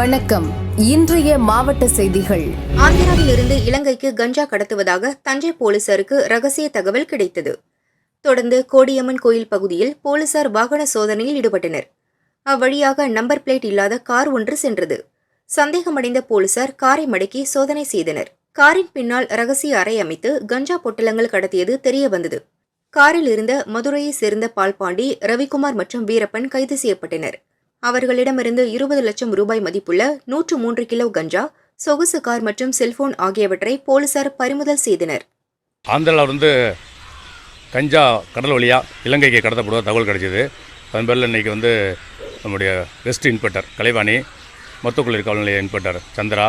வணக்கம். இன்றைய மாவட்ட செய்திகள். ஆந்திராவிலிருந்து இலங்கைக்கு கஞ்சா கடத்துவதாக தஞ்சை போலீசாருக்கு ரகசிய தகவல் கிடைத்தது. தொடர்ந்து கோடியம்மன் கோயில் பகுதியில் போலீசார் வாகன சோதனையில் ஈடுபட்டனர். அவ்வழியாக நம்பர் பிளேட் இல்லாத கார் ஒன்று சென்றது. சந்தேகமடைந்த போலீசார் காரை மடக்கி சோதனை செய்தனர். காரின் பின்னால் ரகசிய அறை அமைத்து கஞ்சா பொட்டலங்கள் கடத்தியது தெரிய வந்தது. காரில் இருந்த மதுரையைச் சேர்ந்த பால்பாண்டி ரவிக்குமார் மற்றும் வீரப்பன் கைது செய்யப்பட்டனர். அவர்களிடமிருந்து இருபது லட்சம் ரூபாய் மதிப்புள்ள நூற்று மூன்று கிலோ கஞ்சா சொகுசு கார் மற்றும் செல்போன் ஆகியவற்றை போலீசார் பறிமுதல் செய்தனர். ஆந்திராவில் வந்து கஞ்சா கடல் வழியாக இலங்கைக்கு கடத்தப்படுவதாக தகவல் கிடைச்சிது. அதன் பேரில் இன்றைக்கி வந்து நம்முடைய வெஸ்ட் இன்ஸ்பெக்டர் கலைவாணி மொத்தக்குள்ள காவல் நிலைய இன்ஸ்பெக்டர் சந்திரா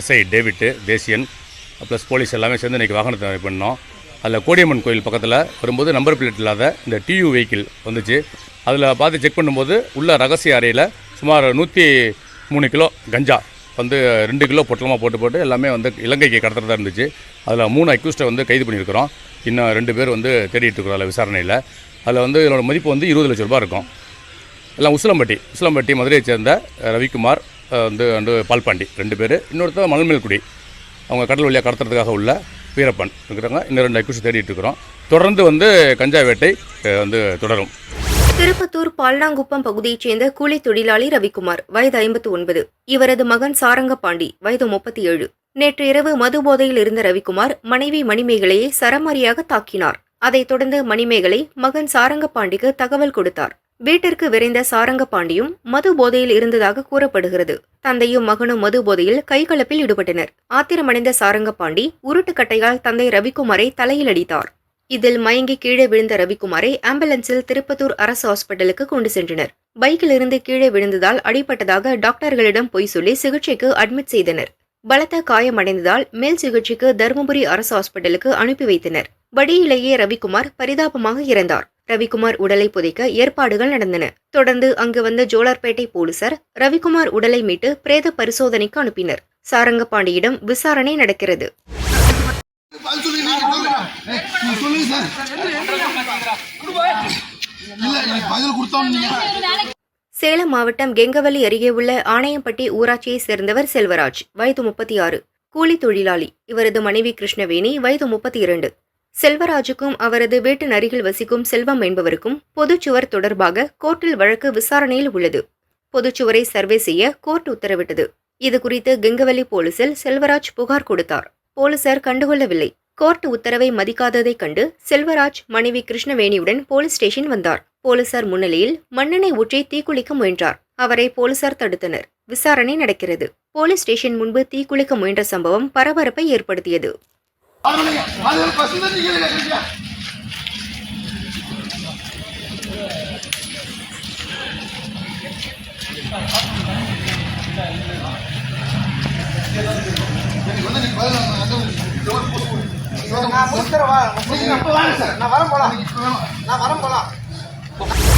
எஸ்ஐ டேவிட்டு தேசியன் ப்ளஸ் போலீஸ் எல்லாமே சேர்ந்து இன்றைக்கி வாகனத்தை இது பண்ணோம். அதில் கோடியம்மன் கோயில் பக்கத்தில் வரும்போது நம்பர் பிளேட் இல்லாத இந்த டியூ வெஹிக்கிள் வந்துச்சு. அதில் பார்த்து செக் பண்ணும்போது உள்ள ரகசிய அறையில் சுமார் நூற்றி மூணு கிலோ கஞ்சா வந்து ரெண்டு கிலோ பொட்டலமாக போட்டு போட்டு எல்லாமே வந்து இலங்கைக்கு கடத்துறதா இருந்துச்சு. அதில் மூணு அக்யூஸ்டை வந்து கைது பண்ணியிருக்கிறோம். இன்னும் ரெண்டு பேர் வந்து தேடிட்டு இருக்கிறோம் அதில் விசாரணையில். அதில் வந்து இதனோட மதிப்பு வந்து இருபது லட்ச ரூபா இருக்கும். எல்லாம் உசிலம்பட்டி உசிலம்பட்டி மதுரையை சேர்ந்த ரவிக்குமார் வந்து வந்து பால்பாண்டி ரெண்டு பேர். இன்னொருத்தர் மணல்மேல்குடி. அவங்க கடல் வழியாக கடத்துறதுக்காக உள்ள வீரப்பன் இருக்கிறாங்க இன்னும் ரெண்டு அக்யூஸ் தேடிட்டு இருக்கிறோம். தொடர்ந்து வந்து கஞ்சா வேட்டை வந்து தொடரும். திருப்பத்தூர் பால்னாங்குப்பம் பகுதியைச் சேர்ந்த கூலி தொழிலாளி ரவிக்குமார் வயது ஐம்பத்து ஒன்பது இவரது மகன் சாரங்கபாண்டி வயது முப்பத்தி ஏழு நேற்று இரவு மது போதையில் இருந்த ரவிக்குமார் மனைவி மணிமேகலையை சரமாரியாக தாக்கினார். அதைத் தொடர்ந்து மணிமேகலை மகன் சாரங்கபாண்டிக்கு தகவல் கொடுத்தார். வீட்டிற்கு விரைந்த சாரங்கபாண்டியும் மது போதையில் இருந்ததாக கூறப்படுகிறது. தந்தையும் மகனும் மது போதையில் கைகலப்பில் ஈடுபட்டனர். ஆத்திரமடைந்த சாரங்கபாண்டி உருட்டுக்கட்டையால் தந்தை ரவிக்குமாரை தலையில் அடித்தார். இதில் மயங்கி கீழே விழுந்த ரவிக்குமாரை ஆம்புலன்ஸில் திருப்பத்தூர் அரசு ஹாஸ்பிட்டலுக்கு கொண்டு சென்றனர். பைக்கில் இருந்து கீழே விழுந்ததால் அடிபட்டதாக டாக்டர்களிடம் பொய் சொல்லி சிகிச்சைக்கு அட்மிட் செய்தனர். பலத்த காயமடைந்ததால் மேல் சிகிச்சைக்கு தருமபுரி அரசு ஹாஸ்பிட்டலுக்கு அனுப்பி வைத்தனர். வடியிலேயே ரவிக்குமார் பரிதாபமாக இறந்தார். ரவிக்குமார் உடலை புதைக்க ஏற்பாடுகள் நடந்தன. தொடர்ந்து அங்கு வந்த ஜோலார்பேட்டை போலீசார் ரவிக்குமார் உடலை மீட்டு பிரேத பரிசோதனைக்கு அனுப்பினர். சாரங்கபாண்டியிடம் விசாரணை நடக்கிறது. சேலம் மாவட்டம் கெங்கவல்லி அருகே உள்ள ஆணையம்பட்டி ஊராட்சியைச் சேர்ந்தவர் செல்வராஜ். வயது முப்பத்தி ஆறு. கூலி தொழிலாளி. இவரது மனைவி கிருஷ்ணவேணி வயது முப்பத்தி இரண்டு. செல்வராஜுக்கும் அவரது வீட்டின் அருகில் வசிக்கும் செல்வம் என்பவருக்கும் பொதுச்சுவர் தொடர்பாக கோர்ட்டில் வழக்கு விசாரணையில் உள்ளது. பொதுச்சுவரை சர்வே செய்ய கோர்ட் உத்தரவிட்டது. இதுகுறித்து கெங்கவல்லி போலீசில் செல்வராஜ் புகார் கொடுத்தார். போலீசார் கண்டுகொள்ளவில்லை. கோர்ட் உத்தரவை மதிக்காததைக் கண்டு செல்வராஜ் மனைவி கிருஷ்ணவேணியுடன் போலீஸ் ஸ்டேஷன் வந்தார். போலீசார் முன்னிலையில் மண்ணெண்ணை ஊற்றி தீக்குளிக்க முயன்றார். அவரை போலீசார் தடுத்தனர். விசாரணை நடக்கிறது. போலீஸ் ஸ்டேஷன் முன்பு தீக்குளிக்க முயன்ற சம்பவம் பரபரப்பை ஏற்படுத்தியது. அதுல நீங்க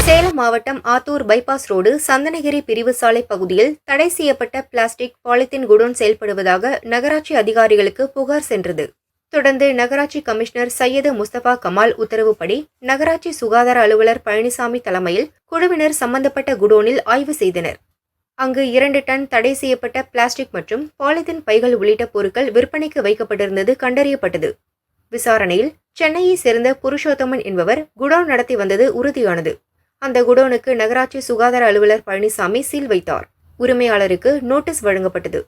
சேலம் மாவட்டம் ஆத்தூர் பைபாஸ் ரோடு சந்தனகிரி பிரிவு சாலை பகுதியில் தடை செய்யப்பட்ட பிளாஸ்டிக் பாலித்தீன் குடோன் செயல்படுவதாக நகராட்சி அதிகாரிகளுக்கு புகார் சென்றது. தொடர்ந்து நகராட்சி கமிஷனர் சையது முஸ்தபா கமால் உத்தரவுப்படி நகராட்சி சுகாதார அலுவலர் பழனிசாமி தலைமையில் குழுவினர் சம்பந்தப்பட்ட குடோனில் ஆய்வு செய்தனர். அங்கு இரண்டு டன் தடை செய்யப்பட்ட பிளாஸ்டிக் மற்றும் பாலித்தீன் பைகள் உள்ளிட்ட பொருட்கள் விற்பனைக்கு வைக்கப்பட்டிருந்தது கண்டறியப்பட்டது. விசாரணையில் சென்னையைச் சேர்ந்த புருஷோத்தமன் என்பவர் குடோன் நடத்தி வந்தது உறுதியானது. அந்த குடோனுக்கு நகராட்சி சுகாதார அலுவலர் பழனிசாமி சீல் வைத்தார். உரிமையாளருக்கு நோட்டீஸ் வழங்கப்பட்டது.